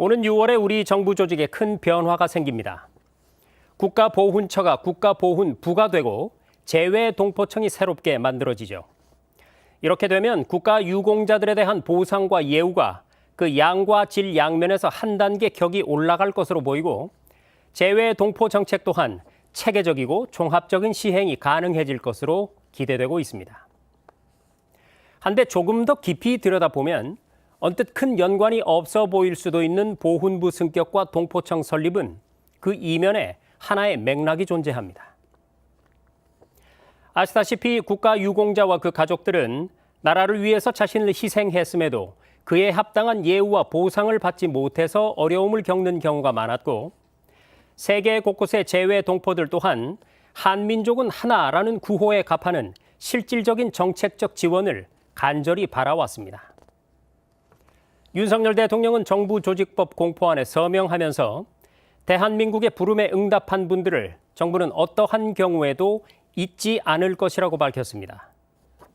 오는 6월에 우리 정부 조직에 큰 변화가 생깁니다. 국가보훈처가 국가보훈 부가 되고 재외동포청이 새롭게 만들어지죠. 이렇게 되면 국가 유공자들에 대한 보상과 예우가 그 양과 질 양면에서 한 단계 격이 올라갈 것으로 보이고 재외 동포 정책 또한 체계적이고 종합적인 시행이 가능해질 것으로 기대되고 있습니다. 한데 조금 더 깊이 들여다보면 언뜻 큰 연관이 없어 보일 수도 있는 보훈부 승격과 동포청 설립은 그 이면에 하나의 맥락이 존재합니다. 아시다시피 국가 유공자와 그 가족들은 나라를 위해서 자신을 희생했음에도 그에 합당한 예우와 보상을 받지 못해서 어려움을 겪는 경우가 많았고 세계 곳곳의 재외 동포들 또한 한민족은 하나라는 구호에 갑하는 실질적인 정책적 지원을 간절히 바라왔습니다. 윤석열 대통령은 정부 조직법 공포안에 서명하면서 대한민국의 부름에 응답한 분들을 정부는 어떠한 경우에도 잊지 않을 것이라고 밝혔습니다.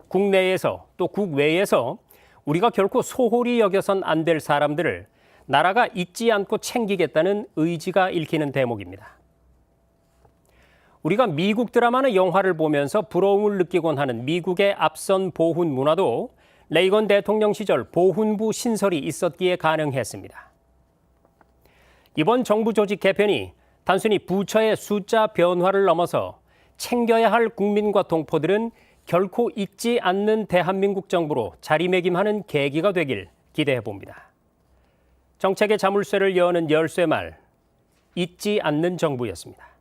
국내에서 또 국외에서 우리가 결코 소홀히 여겨선 안 될 사람들을 나라가 잊지 않고 챙기겠다는 의지가 읽히는 대목입니다. 우리가 미국 드라마나 영화를 보면서 부러움을 느끼곤 하는 미국의 앞선 보훈 문화도 레이건 대통령 시절 보훈부 신설이 있었기에 가능했습니다. 이번 정부 조직 개편이 단순히 부처의 숫자 변화를 넘어서 챙겨야 할 국민과 동포들은 결코 잊지 않는 대한민국 정부로 자리매김하는 계기가 되길 기대해 봅니다. 정책의 자물쇠를 여는 열쇠 말 잊지 않는 정부였습니다.